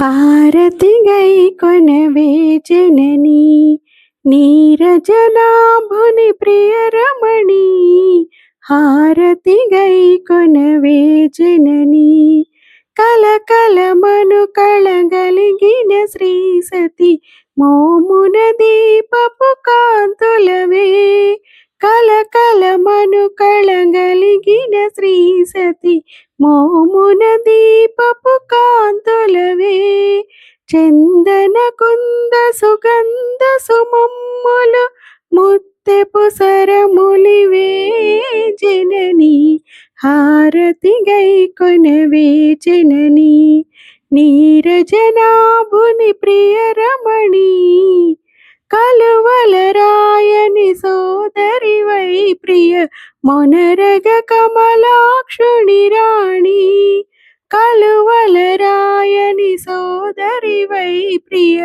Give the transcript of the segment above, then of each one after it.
హారతి గై కొనవే జనని నీరజనాభుని ప్రియ రమణి హారతి గై కొనవే జనని కల కల మను కళగలిగిన శ్రీ సతి మోమున దీపపు కాంతులవే కల కల మను కళగలిగిన శ్రీ సతి మోమున దీపపు కాంతులవే చందన కుంద సుగంధ సుమమ్ములు ముత్తెపు సరములివే జనని హారతి గై కొనవే జనని నీరజనాభుని ప్రియ రమణి కలువల రాయని సోదరి వై ప్రియ మొనరగ కమలాక్షుని రాణి కలువల రాయని సోదరి వై ప్రియ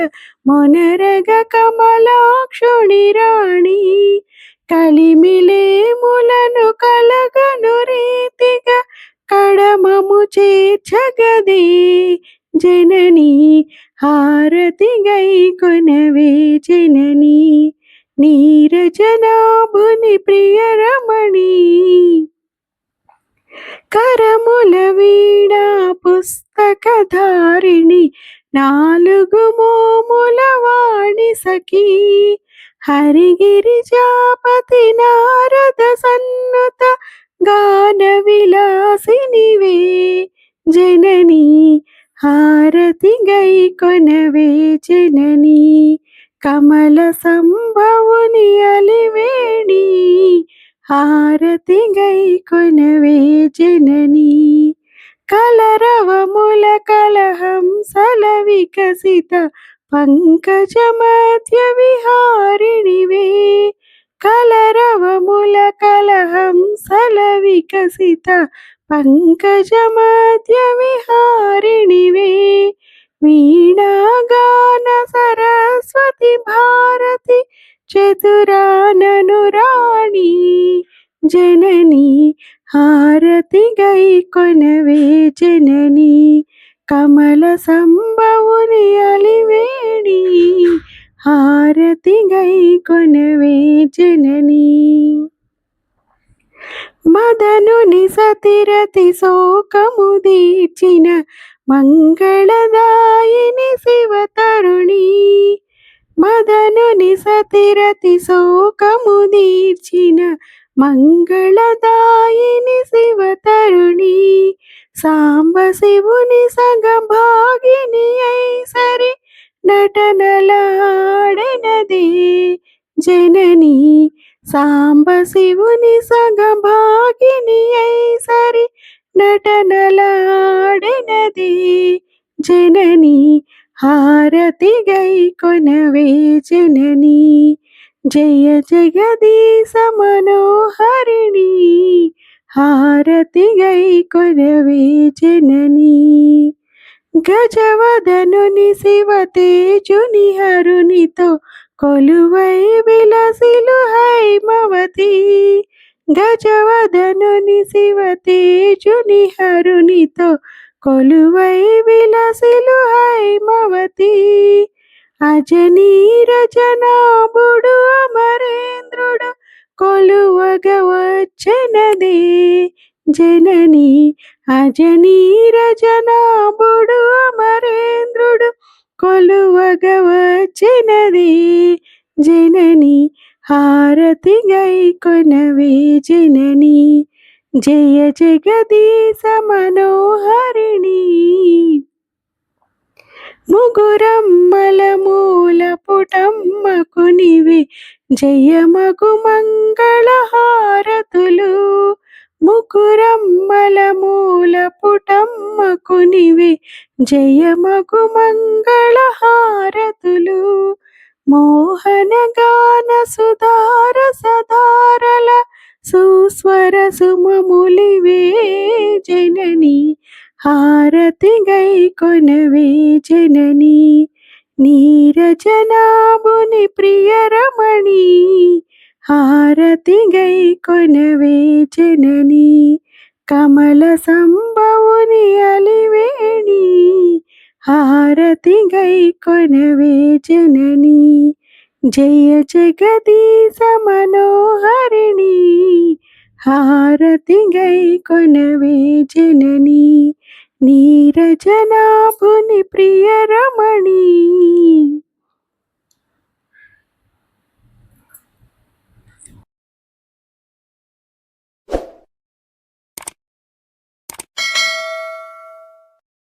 మొనరగ కమలాక్షుని రాణి కలిమిలేములను కలగను రీతిగా కడమము చేర్చగదే. జననీ హారతి గై కొనవే జననీ నీరజనాభుని ప్రియ రమణి కరముల వీణా పుస్తకధారిణి నాలుగు మోముల వాణి సఖీ హరిగిరిజాపతి నారద సన్నుత గాన విలాసినివే జననీ హారతి గై కొనవే జననీ. కమల సంభవుని అలివేణి హారతి గై కొనవే జనని. కలరవముల కలహం సల వికసిత పంకజ మధ్య విహారిణివే. కలరవముల కలహం సల వికసిత పంకజ మధ్య విహారిణివే. మీ జనని హారతి గై కొనవే జనని కమల సంభవుని అలివేణి హారతి గై కొనవే జనని మదనుని సతిరతి శోకము దీర్చిన మంగళదాయిని శివతరుణి మదనుని సతిరతి శోకము దీర్చిన మంగళదాయిని శివతరుణి సాంబ శివుని సగభాగిని ఐసరి నటనలాడినదే జనని సాంబ శివుని సగభాగిని ఐసరి నటనలాడినది జనని హారతి గై కొనవే జనని. జయ జగదీశ మనోహరిణి హారతి గై కొరవే జనని. గజవదనుని శివ తేజుని హరునితో కొలువై విలసిలు హై హైమవతి. గజవదనుని శివ తేజుని హరునితో కొలువై విలసిలు హై హైమవతి. అజనీరజనాభుడు అమరేంద్రుడు కొలువగ వచ్చనదే. జనని అజనీరజనాభుడు అమరేంద్రుడు కొలువగ వచ్చినది. జనని హారతి గై కొనవే జనని. జయ జగదీశ మనోహరిణి. ముగురమ్మల మూల పుటమ్మకునివి జయమగు మంగళహారతులు ముకురమ్మల మూల పుటమ్మకునివి జయమగు మంగళహారతులు మోహన గాన సుధార సదారల సుస్వర సుమములివే జనని హారతి గై కొనవే జనని నీరజనాభుని ప్రియ హారతి గై కొనవే జననీ జయ జగదీశ మనోహరిణి హారతి గై కొనవే జననీ నీరజనాభుని ప్రియ రమణి